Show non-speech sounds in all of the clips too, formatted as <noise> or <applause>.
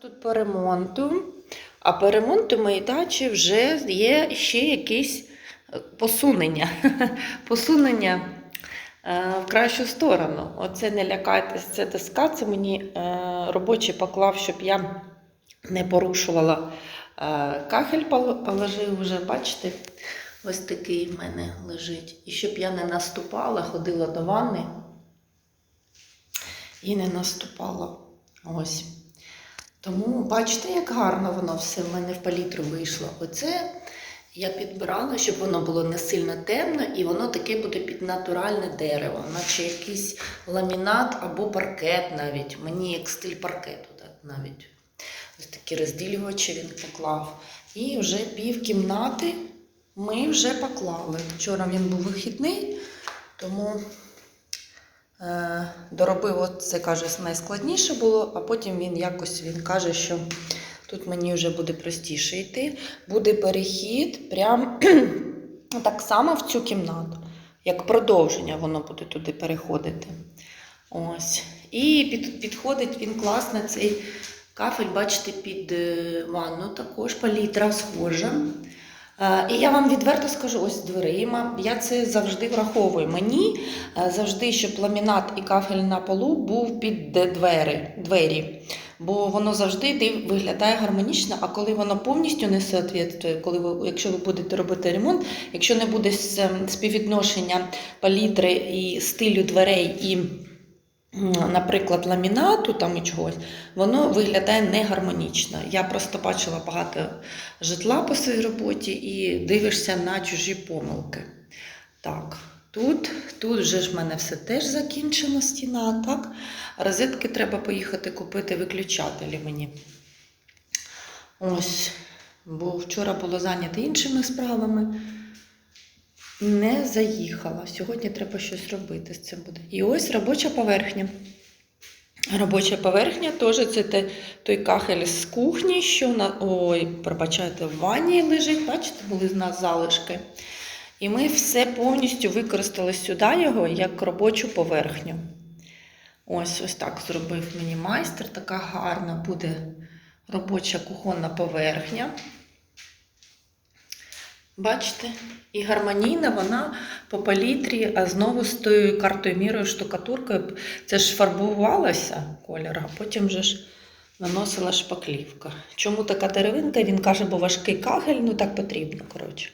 Тут по ремонту, а по ремонту моєї дачі вже є ще якісь е, посунення. <laughs> посунення е, в кращу сторону. Оце не лякайтесь, це доска, це мені е, робочий поклав, щоб я не порушувала кахель, положив вже, бачите, ось такий в мене лежить. І щоб я не наступала, ходила до ванни і не наступала. Ось. Тому бачите, як гарно воно все в мене в палітру вийшло. Оце я підбирала, щоб воно було не сильно темно, і воно таке буде під натуральне дерево, наче якийсь ламінат або паркет навіть. Мені як стиль паркету навіть. Ось такі розділювачі він поклав. І вже пів кімнати ми вже поклали. Вчора він був вихідний, тому доробив, от це каже, найскладніше було, а потім він якось він каже, що тут мені вже буде простіше йти. Буде перехід прям <clears throat> так само в цю кімнату, як продовження, воно буде туди переходити. Ось. І під, підходить він класно, цей кафель, бачите, під е, ванну також, палітра схожа. Е, І я вам відверто скажу, ось дверима. Я це завжди враховую. Мені е, завжди, щоб ламінат і кафель на полу був під двері, двері. Бо воно завжди виглядає гармонічно, а коли воно повністю не соответствує, коли ви, якщо ви будете робити ремонт, якщо не буде ем, співвідношення палітри і стилю дверей і, наприклад, ламінату там і чогось, воно виглядає негармонічно. Я просто бачила багато житла по своїй роботі і дивишся на чужі помилки. Так, тут, тут вже ж в мене все теж закінчено стіна, так? Розетки треба поїхати купити виключателі мені. Ось, бо вчора було зайнято іншими справами. Не заїхала. Сьогодні треба щось робити з цим буде. І ось робоча поверхня. Робоча поверхня теж це те, той кахель з кухні, що на ой, пробачайте, в ванні лежить. Бачите, були з нас залишки. І ми все повністю використали сюди його як робочу поверхню. Ось ось так зробив мені майстер. Така гарна буде робоча кухонна поверхня. Бачите? І гармонійна вона по палітрі, а знову з тою картою мірою штукатуркою. Це ж фарбувалося кольор, а потім же ж наносила шпаклівка. Чому така деревинка? Він каже, бо важкий кахель, ну так потрібно, коротше.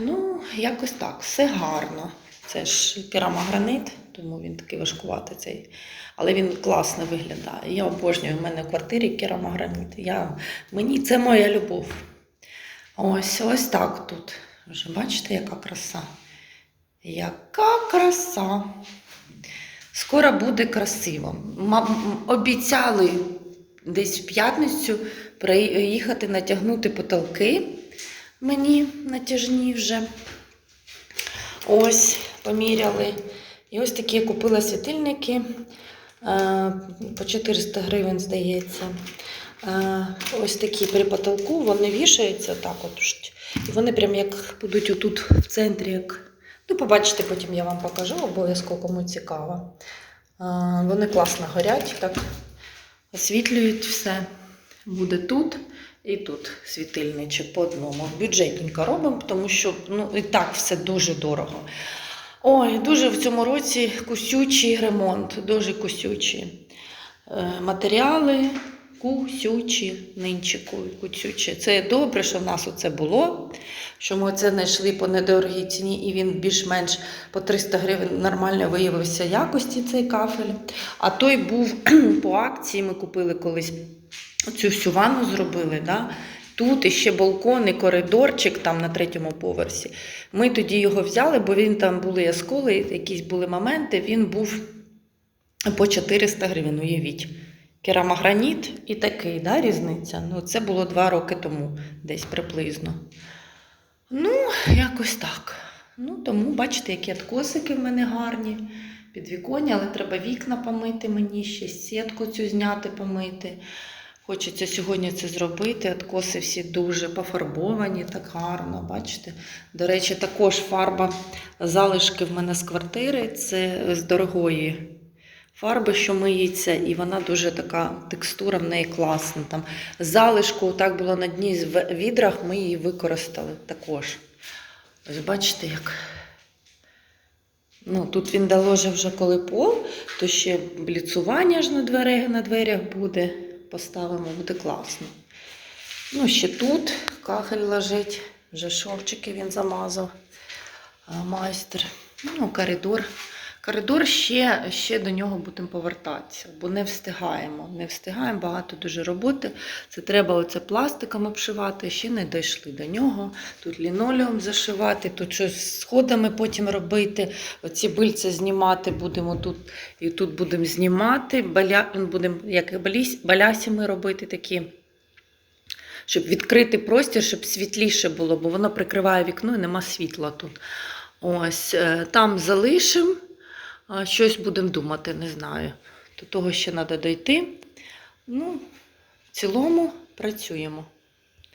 Ну, якось так, все гарно. Це ж керамогранит, тому він такий важкуватий цей. Але він класно виглядає. Я обожнюю в мене в квартирі керамогранит. Я, мені це моя любов. Ось ось так тут. Вже бачите, яка краса. Яка краса. Скоро буде красиво. Обіцяли десь в п'ятницю приїхати натягнути потолки мені натяжні вже. Ось, поміряли. І ось такі я купила світильники е, по 400 гривень, здається. Е, Ось такі при потолку, вони вішаються так от. І вони прям як будуть отут в центрі. Як... Ну, побачите, потім я вам покажу, обов'язково кому цікаво. Е, Вони класно горять, так освітлюють все. Буде тут і тут світильничок по одному. Бюджетненько робимо, тому що ну, і так все дуже дорого. Ой, дуже в цьому році кусючий ремонт, дуже кусючий. Е, Матеріали кусючі, нинче ку- кусючі. Це добре, що в нас оце було, що ми це знайшли по недорогій ціні, і він більш-менш по 300 гривень нормально виявився якості цей кафель. А той був <clears throat> по акції, ми купили колись цю всю ванну зробили. Да? Тут іще балкон і коридорчик там на третьому поверсі. Ми тоді його взяли, бо він там були осколи, якісь були моменти. Він був по 400 гривень, уявіть. Керамограніт і такий, да, різниця. Ну, це було два роки тому, десь приблизно. Ну, якось так. Ну, тому бачите, які откосики в мене гарні. Підвіконня, але треба вікна помити мені, ще сітку цю зняти, помити. Хочеться сьогодні це зробити. Откоси всі дуже пофарбовані, так гарно, бачите. До речі, також фарба залишки в мене з квартири. Це з дорогої фарби, що миється, і вона дуже така текстура в неї класна. Там залишку так було на дні в відрах, ми її використали також. Ось бачите, як. Ну, тут він доложив вже коли пол, то ще бліцування ж на дверях, на дверях буде. Поставимо, буде класно. Ну, ще тут кахель лежить, вже шовчики він замазав. Майстер. Ну, коридор. Коридор ще, ще до нього будемо повертатися, бо не встигаємо. Не встигаємо, багато дуже роботи. Це треба оце пластиком обшивати, ще не дійшли до нього. Тут лінолеум зашивати, тут щось сходами потім робити. Оці бильці знімати будемо тут і тут будемо знімати. Баля... Будемо як балясіми робити такі. Щоб відкрити простір, щоб світліше було, бо воно прикриває вікно і нема світла тут. Ось е, там залишимо, щось будемо думати, не знаю. До того ще треба дойти. Ну, в цілому працюємо.